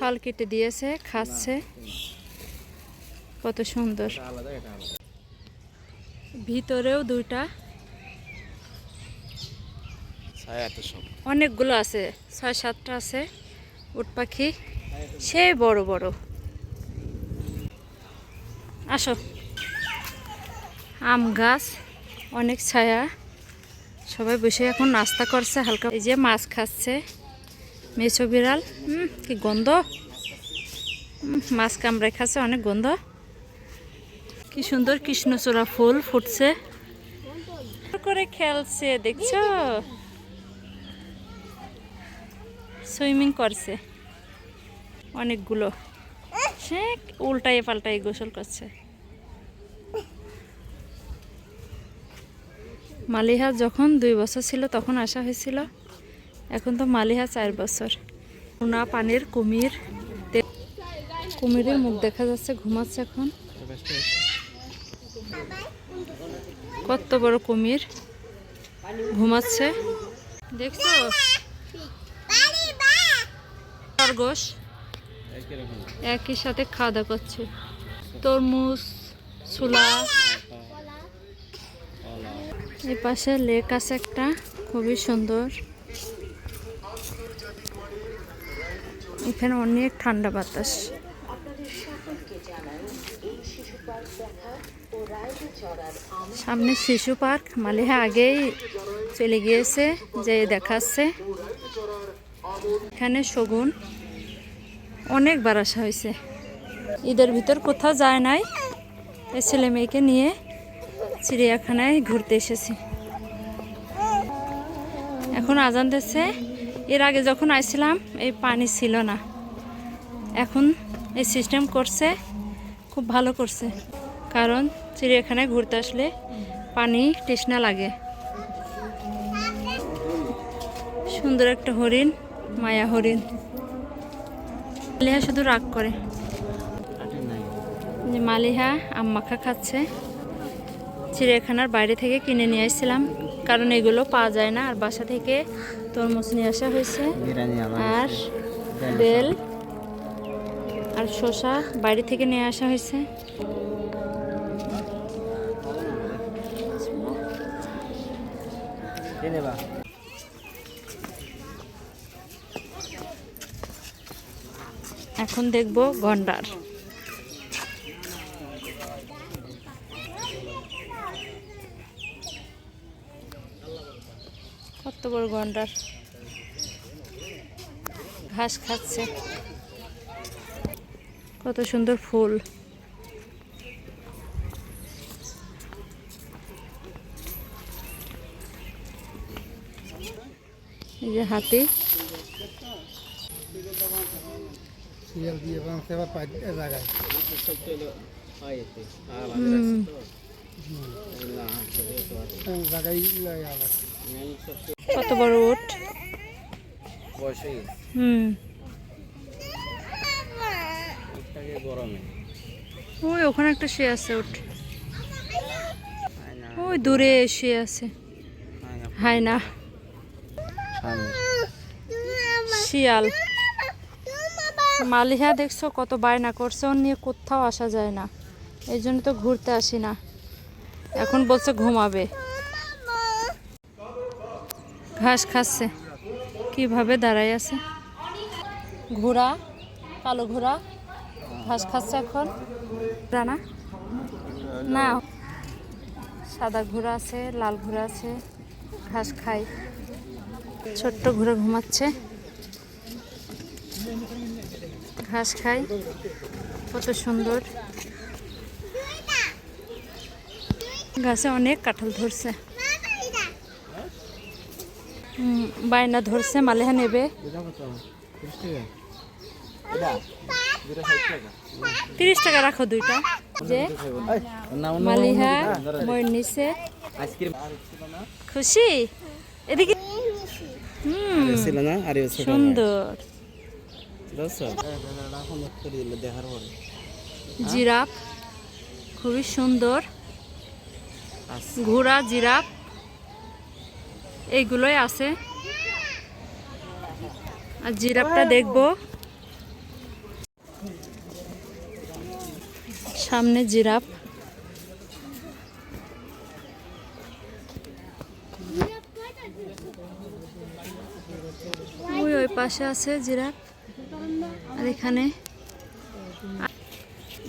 ফল কেটে দিয়েছে খাচ্ছে। কত সুন্দর। ভিতরেও দুইটা। অনেকগুলো আছে ছয় সাতটা আছে উট পাখি। সে বড় বড়। আসো। আম গাছ অনেক ছায়া। সবাই বসে এখন নাস্তা করছে হালকা। এই যে মাছ খাচ্ছে। মেছো বিড়াল। হুম কি গন্ধ? মাছ কামড়ায় খাচ্ছে, অনেক গন্ধ। কি সুন্দর কৃষ্ণচূড়া ফুল ফুটছে। করে খেলছে, দেখছ? সুইমিং করছে। অনেকগুলো। সে উল্টাই পাল্টাই গোসল করছে। মালিহা যখন দুই বছর ছিল, তখন আসা হয়েছিল। এখন তো মালিহা চার বছর। সোনা, পানির কুমির কুমিরের মুখ দেখা যাচ্ছে, ঘুমাচ্ছে এখন। কত বড় কুমির, ঘুমাচ্ছে। দেখছ? খরগোশ একই সাথে খাওয়া দাওয়া করছে। তরমুজ, ছোলা। এই পাশে লেক আছে একটা, খুবই সুন্দর। এখানে অনেক ঠান্ডা বাতাস। সামনে শিশু পার্ক। মালিহা আগেই চলে গিয়েছে যে দেখাচ্ছে। এখানে শগুন। অনেকবার আসা হয়েছে। ঈদের ভিতর কোথাও যায় নাই। এই ছেলে মেয়েকে নিয়ে চিড়িয়াখানায় ঘুরতে এসেছি। এখন আজান দিচ্ছে এর আগে যখন আসছিলাম এই পানি ছিল না। এখন এই সিস্টেম করছে, খুব ভালো করছে। কারণ চিড়িয়াখানায় ঘুরতে আসলে পানি তৃষ্ণা লাগে। সুন্দর একটা হরিণ, মায়া হরিণ। মালিহা শুধু রাগ করে। যে মালিহা আম মাখা খাচ্ছে। চিড়িয়াখানার বাইরে থেকে কিনে নিয়ে আসছিলাম, কারণ এগুলো পাওয়া যায় না, আর বাসা থেকে তরমুজ নিয়ে আসা হয়েছে। আর বেল আর শসা বাড়ি থেকে নিয়ে আসা হয়েছে। এখন দেখব গন্ডার। কত বড় গন্ডার। ঘাস খাচ্ছে। কত সুন্দর ফুল। এই যে হাতি। জায়গায় কত বড় হয়ে হুম। ওই ওখানে একটা শুয়ে আছে উঠ ওই দূরে শুয়ে আছে। হাই না। শিয়াল। মালিহা দেখছ কত বায়না করছে? ওর নিয়ে কোথাও আসা যায় না। এই জন্য তো ঘুরতে আসি না। এখন বলছে ঘুমাবে। ঘাস খাচ্ছে। কীভাবে দাঁড়ায় আছে? ঘোড়া কালো ঘোড়া ঘাস খাচ্ছে এখন। রানা? না। সাদা ঘোড়া আছে লাল ঘোড়া আছে ঘাস খায়। ছোট্ট ঘোড়া ঘুমাচ্ছে। ঘাস খায়। কত সুন্দর। গাছে অনেক কাঁঠাল ধরছে। বায়না ধরছে, মালেহা নেবে। তিরিশ টাকা রাখো দুইটা। যে মালিহা নিচে। আইসক্রিম খুশি? এদিকে সুন্দর। জিরাফ, খুবই সুন্দর। ঘোড়া, জিরাফ। এইগুলোই আছে। আর জিরাফটা দেখব। সামনে জিরাফ। ওই ওই পাশে আছে জিরাফ। আর এখানে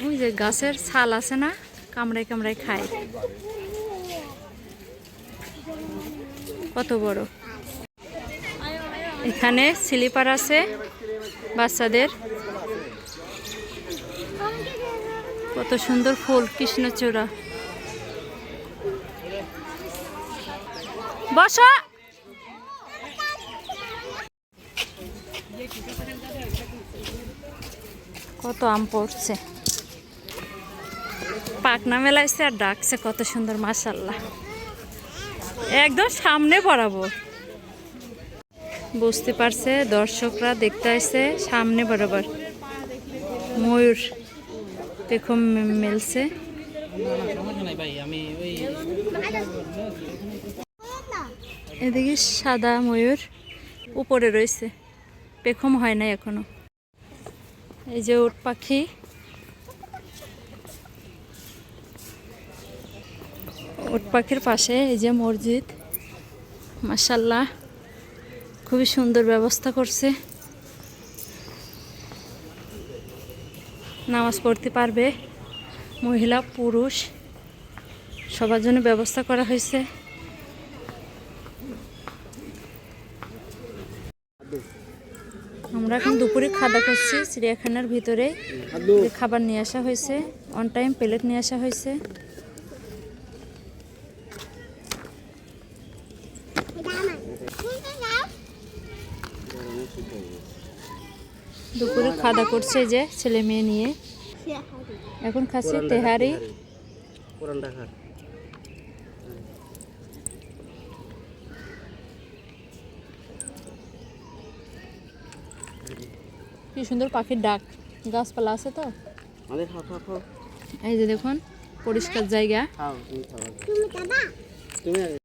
ওই যে গাছের ছাল আছে না, কামড়ায় কামড়ায় খায়। কত বড়? এখানে স্লিপার আছে বাচ্চাদের। কত সুন্দর ফুল, কৃষ্ণচূড়া। বসো। কত আম পড়ছে। পাকনা মেলাইছে আর ডাকছে, কত সুন্দর মাসাল্লাহ একদম সামনে বরাবর বুঝতে পারছে, দর্শকরা দেখতে আসছে, সামনে বরাবর। ময়ূর পেখম মেলছে। এদিকে সাদা ময়ূর উপরে রয়েছে। পেখম হয় না এখনও। এই যে উট পাখি। উট পাখির পাশে, এই যে মসজিদ। মাসাল্লাহ খুবই সুন্দর ব্যবস্থা করছে। নামাজ পড়তে পারবে, মহিলা, পুরুষ, সবার জন্য ব্যবস্থা করা হয়েছে। আমরা এখন দুপুরে খাওয়া করছি, চিড়িয়াখানার ভিতরে। খাবার নিয়ে আসা হয়েছে অন টাইম প্লেট নিয়ে আসা হয়েছে। দুপুরে খাওয়া করছে যে ছেলে মেয়ে নিয়ে। এখন খাচ্ছে তেহারি। কি সুন্দর পাখির ডাক। গাছপালা আছে তো? এই যে দেখুন পরিষ্কার জায়গা। তুমি